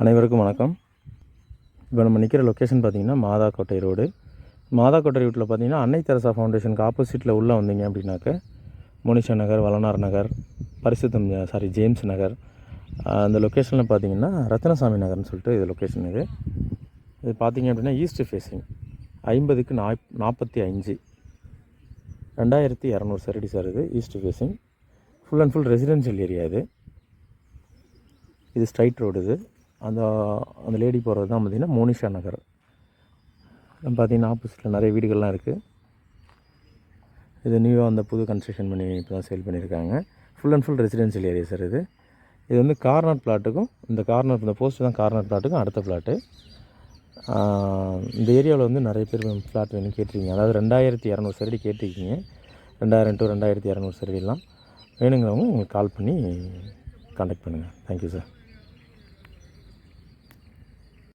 அனைவருக்கும் வணக்கம். இப்போ நம்ம நிற்கிற லொக்கேஷன் பார்த்தீங்கன்னா மாதாக்கோட்டை ரோடு. மாதாக்கோட்டை ரோட்டில் பார்த்தீங்கன்னா அன்னை தெரசா ஃபவுண்டேஷனுக்கு ஆப்போசிட்டில் உள்ளே வந்தீங்க அப்படின்னாக்க முனிஷா நகர் வளனார் நகர் பரிசுத்தம் சாரி ஜேம்ஸ் நகர். அந்த லொக்கேஷனில் பார்த்தீங்கன்னா ரத்னசாமி நகர்னு சொல்லிட்டு இது லொக்கேஷன் இது. இது பார்த்தீங்க அப்படின்னா ஈஸ்ட் ஃபேஸிங் ஐம்பதுக்கு நாப் நாற்பத்தி அஞ்சு. ரெண்டாயிரத்தி இரநூறு சரடி சார் இது east facing full and full residential area இது. இது ஸ்ட்ரைட் ரோடு இது. அந்த அந்த லேடி போகிறது தான் பார்த்திங்கன்னா மோனிஷா நகர். பார்த்தீங்கன்னா ஆப்போசிட்டில் நிறைய வீடுகள்லாம் இருக்குது இது நியூவாக அந்த புது கன்ஸ்ட்ரக்ஷன் பண்ணி இப்போ தான் சேல் பண்ணியிருக்காங்க full and full residential area sir இது. இது வந்து கார்னர் பிளாட்டுக்கும் இந்த கார்னர் இந்த போஸ்ட் தான் கார்னர் பிளாட்டுக்கும் அடுத்த பிளாட்டு இந்த ஏரியாவில் வந்து நிறைய பேர் ஃப்ளாட் வேணும் கேட்டிருக்கீங்க. அதாவது ரெண்டாயிரத்தி இரநூறு சரடி கேட்டிருக்கீங்க. ரெண்டாயிரம் டு ரெண்டாயிரத்தி இரநூறு சரடிலாம் வேணுங்கிறவங்க உங்களுக்கு கால் பண்ணி கான்டாக்ட் பண்ணுங்கள் தேங்க்யூ சார்